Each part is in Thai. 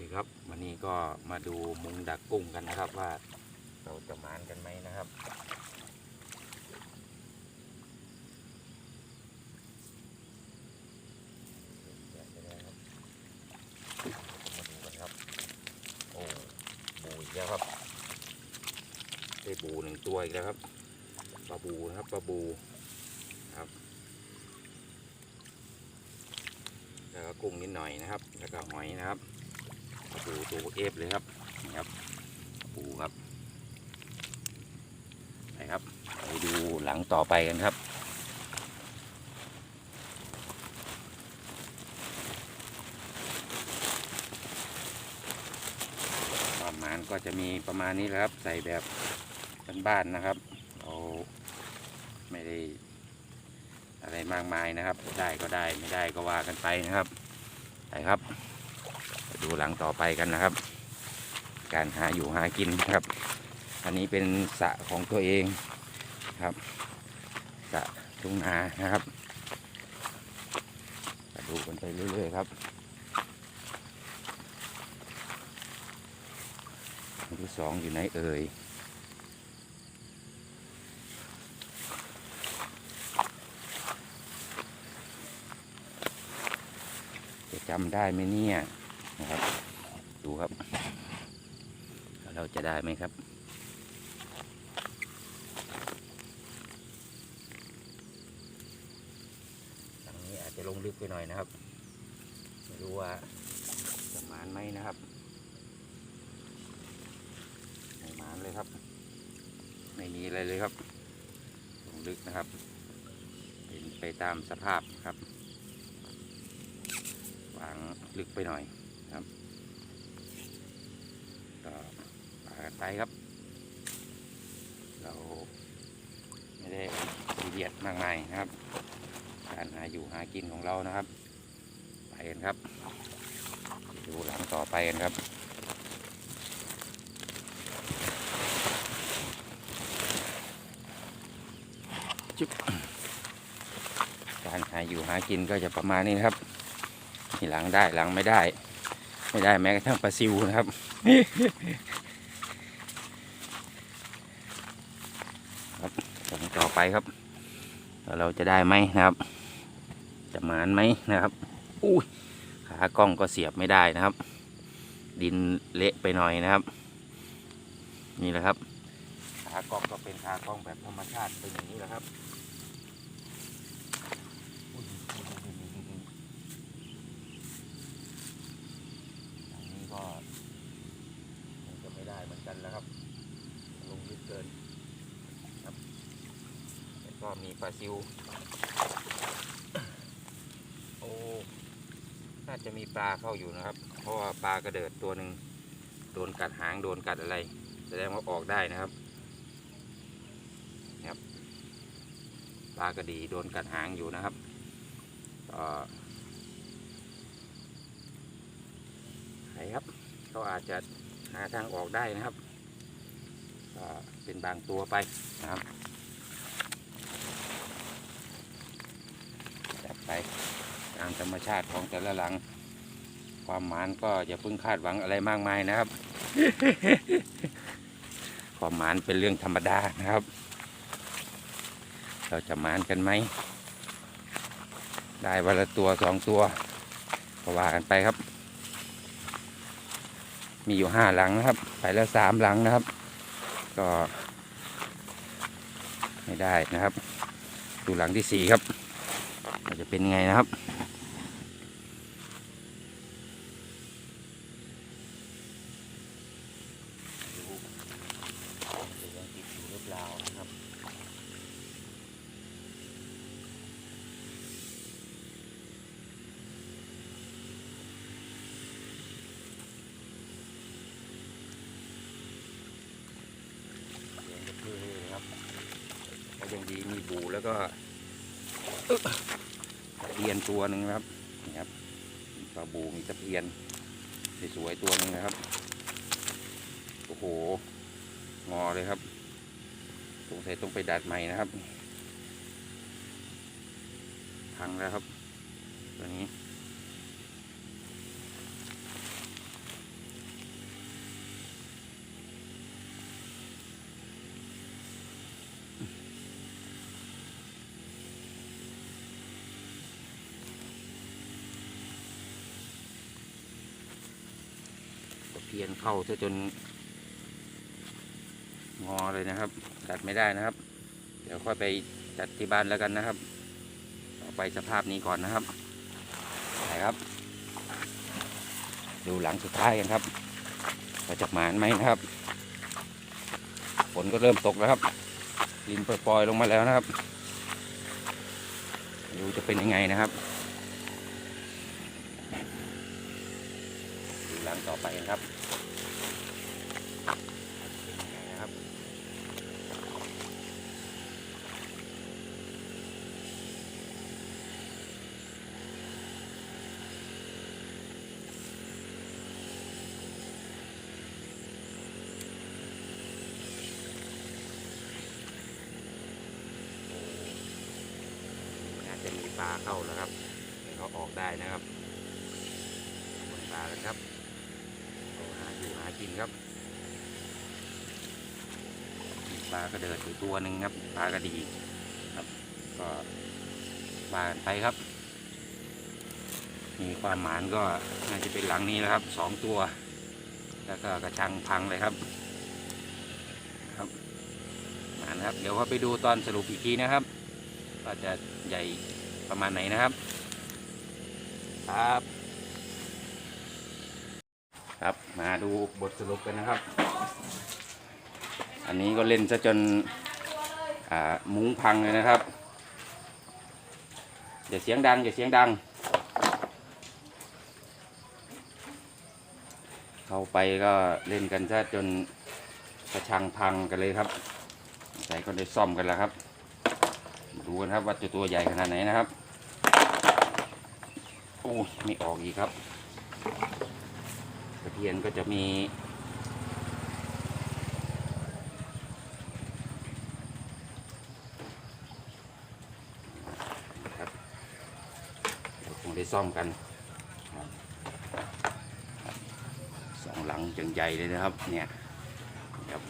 ดีครับวันนี้ก็มาดูมุงดักกุ้งกันนะครับว่าเราจะหมานกันไหมนะครับแกะไปแล้วครับ มาดูกันครับ โอ้บูอีกแล้วครับได้บูหนึ่งตัวอีกแล้วครับปลาบูนะครับปลาบูครับแล้วก็กุ้งนิดหน่อยนะครับ แล้วก็หอยนะครับ ปลาบูตัวเอฟเลยครับนี่ครับปูครับไปครับไปดูหลังต่อไปกันครับประมาณก็จะมีประมาณนี้แหละครับ ใส่แบบบ้านๆนะครับเราไม่ได้อะไรมากมายนะครับ ได้ก็ได้ไม่ได้ก็ว่ากันไปนะครับไปครับ ดูหลังต่อไปกันนะครับ การหาอยู่หากินนะครับ อันนี้เป็นสระของตัวเองครับสระทุ่งนานะครับดูกันไปเรื่อยๆครับอันที่สองอยู่ไหนเอ่ยจะจำได้ไหมเนี่ย นะครับ ดูครับ เราจะได้ไหมครับทางนี้อาจจะลงลึกไปหน่อยนะครับ ไม่รู้ว่าจะมานไหมนะครับไม่มานเลยครับ ไม่มีอะไรเลยครับ ลงลึกนะครับ เป็นไปตามสภาพครับ วางลึกไปหน่อย ครับก็ปากันไปครับ เราไม่ได้ซีเรียสมากมายนะครับ การหาอยู่หากินของเรานะครับ ไปกันครับ ดูหลังต่อไปกันครับจุ๊บการหาอยู่หากินก็จะประมาณนี้นะครับมีหลังได้หลังไม่ได้ ไม่ได้แม้กระทั่งปลาซิวนะครับ ครับต่อไปครับ เราจะได้ไหมนะครับ จะหมานไหมนะครับอุ้ยขากล้องก็เสียบไม่ได้นะครับ ดินเละไปหน่อยนะครับ นี่แหละครับขากล้องก็เป็นขากล้องแบบธรรมชาติเป็นอย่างนี้แหละครับอุ๊ยอย่างนี้ก็มันจะไม่ได้เหมือนกันแล้วครับ ลงลึกเกินครับแล้ว ก็มีปลาซิว โอ้ น่าจะมีปลาเข้าอยู่นะครับ เพราะว่าปลากระเดิดตัวหนึ่งโดนกัดหางโดนกัดอะไร แสดงว่าออกได้นะครับครับปลากระดีโดนกัดหางอยู่นะครับก็ใครครับเขาอาจจะหาทางออกได้นะครับ เป็นบางตัวไปนะครับจัด ไปตามธรรมชาติของแต่ละหลัง ความหมานก็อย่าเพิ่งคาดหวังอะไรมากมายนะครับ ความหมานเป็นเรื่องธรรมดานะครับ เราจะหมานกันไหม ได้วันละตัวสองตัวก็ว่ากันไปครับ มีอยู่ห้าหลังนะครับ ไปแล้วสามหลังนะครับ ก็ ไม่ได้นะครับ ดูหลังที่สี่ครับ จะเป็นไงนะครับจะยังดอยู่หรือเปล่านะครับเลี้ยงกระพือเลยนะครับ ยังดีมีบูแล้วก็ เพียนตัวหนึ่งนะครับนี่ครับมีปลาบูมีตะเพียนสวยๆตัวหนึ่งนะครับ โอ้โห งอเลยครับสงสัยต้องไปดัดใหม่นะครับ พังแล้วครับ ตัวนี้ เพียนเข้าซะจน งอเลยนะครับ ตัดไม่ได้นะครับ เดี๋ยวค่อยไปจัดที่บ้านแล้วกันนะครับต่อไปสภาพนี้ก่อนนะครับไปครับ ดูหลังสุดท้ายกันครับว่าจะหมานไหมนะครับฝนก็เริ่มตกแล้วครับลินปล่อยๆลงมาแล้วนะครับดูจะเป็นยังไงนะครับดูหลังต่อไปกันครับเป็นยังไงนะครับ อา จะมีปลาเข้าแล้วครับเขาออกได้นะครับหมดปลาแล้วครับหาอยู่หากินครับปลากระเดิดอยู่ตัวหนึ่งครับปลากระดีครับ ก็ปลากันไปครับ มีความหมานก็น่าจะเป็นหลังนี้นะครับสองตัว แล้วก็กระชังพังเลยครับครับหมานครับ เดี๋ยวเราไปดูตอนสรุปอีกทีนะครับ ว่าจะใหญ่ประมาณไหนนะครับ ครับ ครับมาดูบทสรุปกันนะครับ อันนี้ก็เล่นซะจนมุ้งพังเลยนะครับอย่าเสียงดังอย่าเสียงดัง เข้าไปก็เล่นกันซะจนกระชังพังกันเลยครับใส่ก็ได้ซ่อมกันแล้วครับ ดูกันครับว่าจะตัวใหญ่ขนาดไหนนะครับ โอ้ไม่ออกอีกครับตะเพียนก็จะมีครับเดี๋ยวคงได้ซ่อมกันสองหลังจังใหญ่เลยนะครับเนี่ยครับ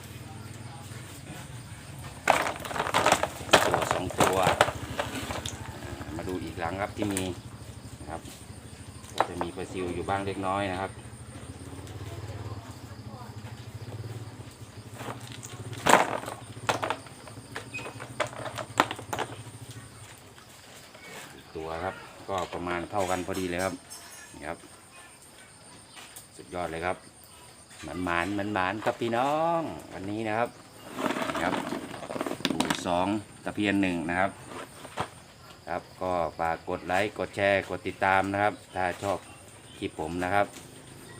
องตัว มาดูอีกหลังครับที่มีนะครับก็จะมีปลาซิวอยู่บ้างเล็กน้อยนะครับตัวครับก็ประมาณเท่ากันพอดีเลยครับนี่ครับ สุดยอดเลยครับหมันหมานหมันหมานครับพี่น้อง วันนี้นะครับ สองตะเพียนหนึ่งนะครับ ครับก็ฝากกดไลค์กดแชร์กดติดตามนะครับ ถ้าชอบคลิปผมนะครับ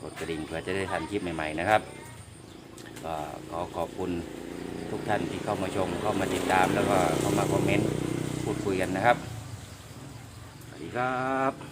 กดกระดิ่งเพื่อจะได้ทันคลิปใหม่ๆนะครับก็ขอขอบคุณทุกท่านที่เข้ามาชมเข้ามาติดตามแล้วก็เข้ามาคอมเมนต์พูดคุยกันนะครับสวัสดีครับ